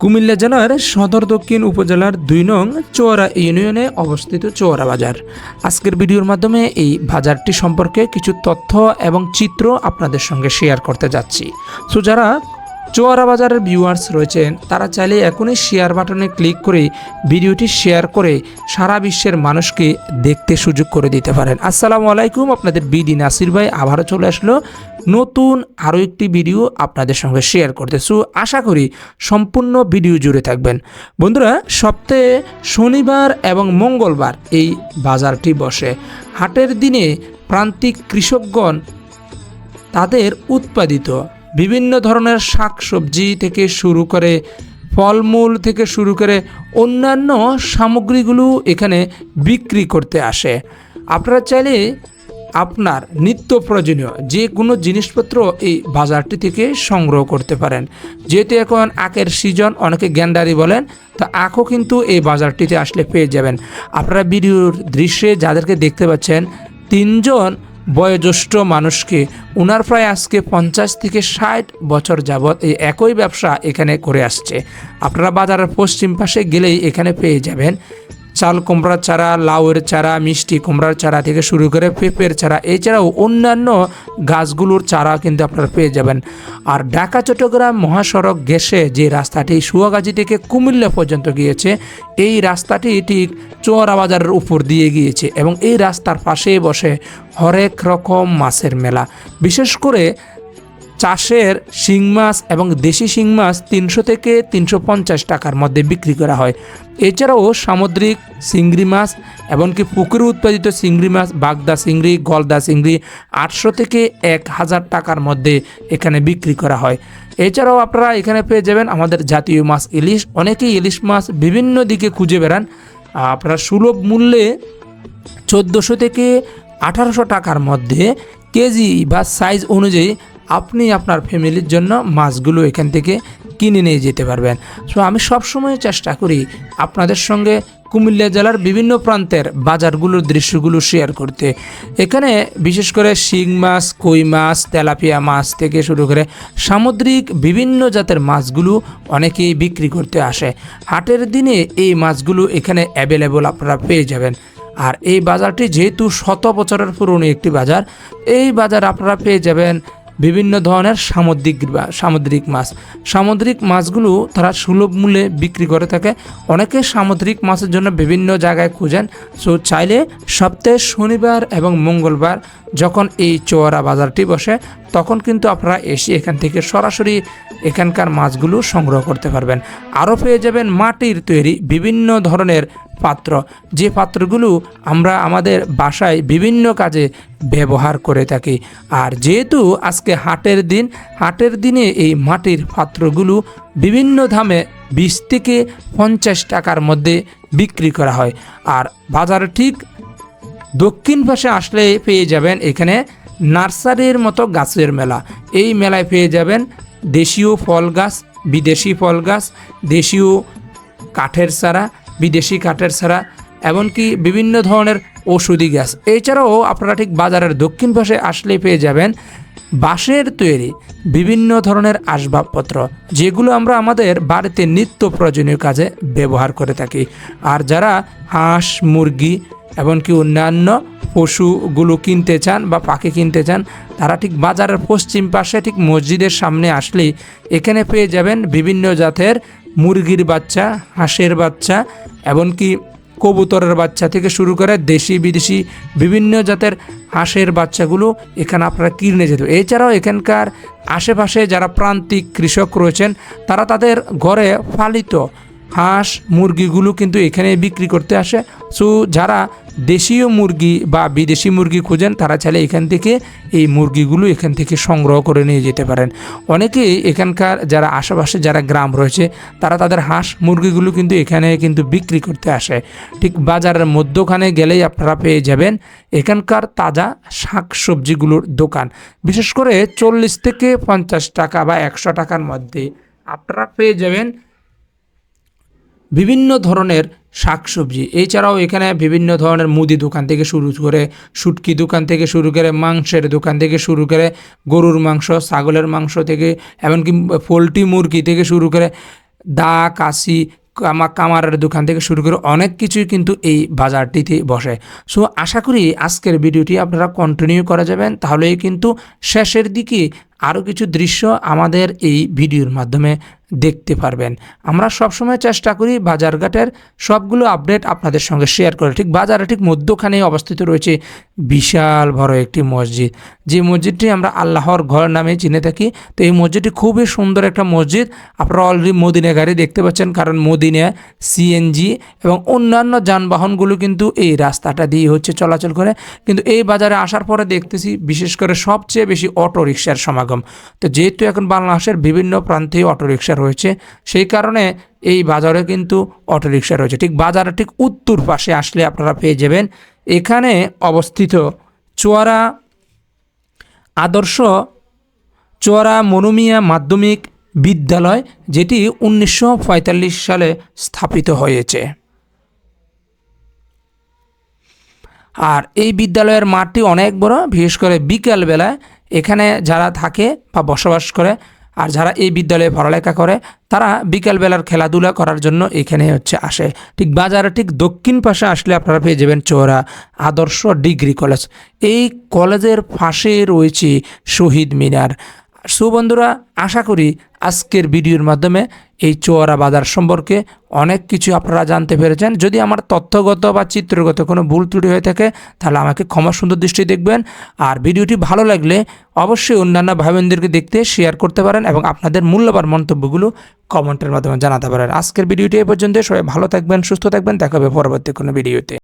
কুমিল্লা জেলার সদর দক্ষিণ উপজেলার দুই নং চোয়ারা ইউনিয়নে অবস্থিত চোয়ারা বাজার। আজকের ভিডিওর মাধ্যমে এই বাজারটি সম্পর্কে কিছু তথ্য এবং চিত্র আপনাদের সঙ্গে শেয়ার করতে যাচ্ছি। সো যারা চোয়ারা বাজারের ভিউয়ার্স রয়েছেন, তারা চাইলে এখনই শেয়ার বাটনে ক্লিক করে ভিডিওটি শেয়ার করে সারা বিশ্বের মানুষকে দেখতে সুযোগ করে দিতে পারেন। আসসালামু আলাইকুম, আপনাদের বিডি নাসির ভাই আবারও চলে আসলো নতুন আরও একটি ভিডিও আপনাদের সঙ্গে শেয়ার করতে। সো আশা করি সম্পূর্ণ ভিডিও জুড়ে থাকবেন। বন্ধুরা, সপ্তাহে শনিবার এবং মঙ্গলবার এই বাজারটি বসে। হাটের দিনে প্রান্তিক কৃষকগণ তাদের উৎপাদিত বিভিন্ন ধরনের শাকসবজি থেকে শুরু করে ফলমূল থেকে শুরু করে অন্যান্য সামগ্রীগুলো এখানে বিক্রি করতে আসে। আপনারা চাইলে আপনার নিত্য প্রয়োজনীয় যে কোনো জিনিসপত্র এই বাজারটি থেকে সংগ্রহ করতে পারেন। যেহেতু এখন আখের সিজন অনেকে গ্যান্ডারি বলেন, তো আখও কিন্তু এই বাজারটিতে আসলে পেয়ে যাবেন। আপনারা ভিডিওর দৃশ্যে যাদেরকে দেখতে পাচ্ছেন, তিনজন বয়োজ্যেষ্ঠ মানুষকে। উনার প্রায় আজকে পঞ্চাশ থেকে ষাট বছর যাবৎ এই একই ব্যবসা এখানে করে আসছে। আপনারা বাজারের পশ্চিম পাশে গেলেই এখানে পেয়ে যাবেন। চাল, কুমড়ার চারা, লাউয়ের চারা, মিষ্টি, কুমড়ার চারা থেকে শুরু করে পেঁপের চারা, এছাড়াও অন্যান্য গাছগুলোর চারা কিন্তু আপনারা পেয়ে যাবেন। আর ঢাকা, চট্টগ্রাম মহাসড়ক গেছে যে রাস্তাটি সুয়াগাজী থেকে কুমিল্লা পর্যন্ত গিয়েছে, এই রাস্তাটি ঠিক চোয়ারা বাজারের উপর দিয়ে গিয়েছে এবং এই রাস্তার পাশে বসে হরেক রকম মাছের মেলা। বিশেষ করে চাষের শিং মাছ এবং দেশি শিং মাছ তিনশো থেকে তিনশো পঞ্চাশ টাকার মধ্যে বিক্রি করা হয়। এছাড়াও সামুদ্রিক চিংড়ি মাছ এমনকি পুকুরে উৎপাদিত চিংড়ি মাছ, বাগদা চিংড়ি গলদা চিংড়ি আটশো থেকে এক হাজার টাকার মধ্যে এখানে বিক্রি করা হয়। এছাড়াও আপনারা এখানে পেয়ে যাবেন আমাদের জাতীয় মাছ ইলিশ। অনেকেই ইলিশ মাছ বিভিন্ন দিকে খুঁজে বেড়ান। আপনারা সুলভ মূল্যে চোদ্দোশো থেকে আঠারোশো টাকার মধ্যে কেজি বা সাইজ অনুযায়ী আপনি আপনার ফ্যামিলির জন্য মাছগুলো এখান থেকে কিনে নিয়ে যেতে পারবেন। সো আমি সবসময় চেষ্টা করি আপনাদের সঙ্গে কুমিল্লা জেলার বিভিন্ন প্রান্তের বাজারগুলোর দৃশ্যগুলো শেয়ার করতে। এখানে বিশেষ করে শিং মাছ, কই মাছ, তেলাপিয়া মাছ থেকে শুরু করে সামুদ্রিক বিভিন্ন জাতের মাছগুলো অনেকেই বিক্রি করতে আসে। হাটের দিনে এই মাছগুলো এখানে অ্যাভেলেবল আপনারা পেয়ে যাবেন। আর এই বাজারটি যেহেতু শত বছরের পুরনো একটি বাজার, এই বাজার আপনারা পেয়ে যাবেন বিভিন্ন ধরনের সামুদ্রিক বা- সামুদ্রিক মাছ। সামুদ্রিক মাছগুলো তারা সুলভ মূল্যে বিক্রি করে থাকে। অনেকে সামুদ্রিক মাছের জন্য বিভিন্ন জায়গায় খুঁজেন। সো চাইলে সপ্তাহে শনিবার এবং মঙ্গলবার যখন এই চোয়ারা বাজারটি বসে, তখন কিন্তু আপনারা এসে এখান থেকে সরাসরি এখানকার মাছগুলো সংগ্রহ করতে পারবেন। আরও পেয়ে যাবেন মাটির তৈরি বিভিন্ন ধরনের পাত্র। যে পাত্রগুলো আমরা আমাদের বাসায় বিভিন্ন কাজে ব্যবহার করে থাকি। আর যেহেতু আজকে হাটের দিন, হাটের দিনে এই মাটির পাত্রগুলো বিভিন্ন দামে বিশ থেকে পঞ্চাশ টাকার মধ্যে বিক্রি করা হয়। আর বাজার ঠিক দক্ষিণ পাশে আসলে পেয়ে যাবেন এখানে নার্সারির মতো গাছের মেলা। এই মেলায় পেয়ে যাবেন দেশীয় ফল গাছ, বিদেশি ফল গাছ, দেশীয় কাঠের চারা বিদেশি কাঠের ছাড়া, এমনকি বিভিন্ন ধরনের ওষুধি গ্যাস। এছাড়াও আপনারা ঠিক বাজারের দক্ষিণ পাশে আসলে পেয়ে যাবেন বাঁশের তৈরি বিভিন্ন ধরনের আসবাবপত্র, যেগুলো আমরা আমাদের বাড়িতে নিত্য প্রয়োজনীয় কাজে ব্যবহার করে থাকি। আর যারা হাঁস, মুরগি, এমনকি অন্যান্য পশুগুলো কিনতে চান বা পাখি কিনতে চান, তারা ঠিক বাজারের পশ্চিম পাশে ঠিক মসজিদের সামনে আসলেই এখানে পেয়ে যাবেন বিভিন্ন জাতের মুরগির বাচ্চা, হাঁসের বাচ্চা, এমনকি কবুতরের বাচ্চা থেকে শুরু করে দেশি, বিদেশি, বিভিন্ন জাতের হাঁসের বাচ্চাগুলো এখানে আপনারা কিনে যেত এছাড়াও এখানকার আশেপাশে যারা প্রান্তিক কৃষক রয়েছেন, তারা তাদের ঘরে পালিত হাঁস, মুরগিগুলো কিন্তু এখানে বিক্রি করতে আসে। সো যারা দেশীয় মুরগি বা বিদেশি মুরগি খুঁজেন, তারা চাইলে এখান থেকে এই মুরগিগুলো এখান থেকে সংগ্রহ করে নিয়ে যেতে পারেন। অনেকেই এখানকার যারা আশেপাশে যারা গ্রাম রয়েছে, তারা তাদের হাঁস মুরগিগুলো কিন্তু এখানে কিন্তু বিক্রি করতে আসে। ঠিক বাজারের মধ্যখানে গেলেই আপনারা পেয়ে যাবেন এখানকার তাজা শাক সবজিগুলোর দোকান। বিশেষ করে চল্লিশ থেকে পঞ্চাশ টাকা বা একশো টাকার মধ্যে আপনারা পেয়ে যাবেন বিভিন্ন ধরনের শাকসবজি। এছাড়াও এখানে বিভিন্ন ধরনের মুদি দোকান থেকে শুরু করে শুটকি দোকান থেকে শুরু করে মাংসের দোকান থেকে শুরু করে গরুর মাংস, ছাগলের মাংস থেকে, এমনকি পোলট্রি মুরগি থেকে শুরু করে দা কাশি, কামা, কামারের দোকান থেকে শুরু করে অনেক কিছুই কিন্তু এই বাজারটিতে বসে। সো, আশা করি আজকের ভিডিওটি আপনারা কন্টিনিউ করা যাবেন। তাহলেই কিন্তু শেষের দিকে আরও কিছু দৃশ্য আমাদের এই ভিডিওর মাধ্যমে দেখতে পারবেন। আমরা সবসময় চেষ্টা করি বাজারঘাটের সবগুলো আপডেট আপনাদের সঙ্গে শেয়ার করে। ঠিক বাজারে ঠিক মধ্যখানে অবস্থিত রয়েছে বিশাল বড় একটি মসজিদ। যে মসজিদটি আমরা আল্লাহর ঘর নামে চিনে থাকি। তো এই মসজিদটি খুবই সুন্দর একটা মসজিদ। আপনারা অলরেডি মদিনা গাড়ি দেখতে পাচ্ছেন। কারণ মদিনা সিএনজি এবং অন্যান্য যানবাহনগুলো কিন্তু এই রাস্তাটা দিয়ে হচ্ছে চলাচল করে। কিন্তু এই বাজারে আসার পরে দেখতেছি বিশেষ করে সবচেয়ে বেশি অটো রিক্সার সমাগম। তো যেহেতু এখন বাংলাদেশের বিভিন্ন প্রান্তে অটো রিক্সা রয়েছে, সেই কারণে এই বাজারে কিন্তু অটো রিক্সা রয়েছে। ঠিক বাজারের ঠিক উত্তর পাশে আসলে আপনারা পেয়ে যাবেন। এখানে অবস্থিত চোয়ারা আদর্শ চোয়ারা মনুমিয়া মাধ্যমিক বিদ্যালয়, যেটি উনিশশো পঁয়তাল্লিশ সালে স্থাপিত হয়েছে। আর এই বিদ্যালয়ের মাঠটি অনেক বড়, বিশেষ করে বিকেলবেলায় এখানে যারা থাকে বা বসবাস করে আর যারা এই বিদ্যালয়ে পড়ালেখা করে, তারা বিকালবেলার খেলাধুলা করার জন্য এখানে হচ্ছে আসে। ঠিক বাজারে ঠিক দক্ষিণ পাশে আসলে আপনারা পেয়ে যাবেন চোরা আদর্শ ডিগ্রি কলেজ। এই কলেজের পাশে রয়েছে শহীদ মিনার। সো বন্ধুরা আশা করি আজকের ভিডিওর মাধ্যমে এই চোয়ারা বাজার সম্পর্কে অনেক কিছু আপনারা জানতে পেরেছেন। যদি আমার তথ্যগত বা চিত্রগত কোনো ভুল ত্রুটি হয়ে থাকে, তাহলে আমাকে ক্ষমা সুন্দর দৃষ্টি দেখবেন। আর ভিডিওটি ভালো লাগলে অবশ্যই অন্যান্য ভাই বোনদেরকে দেখতে শেয়ার করতে পারেন এবং আপনাদের মূল্যবান মন্তব্যগুলো কমেন্টের মাধ্যমে জানাতে পারেন। আজকের ভিডিওটি এ পর্যন্ত। সবাই ভালো থাকবেন, সুস্থ থাকবেন। দেখা হবে পরবর্তী কোনো ভিডিওতে।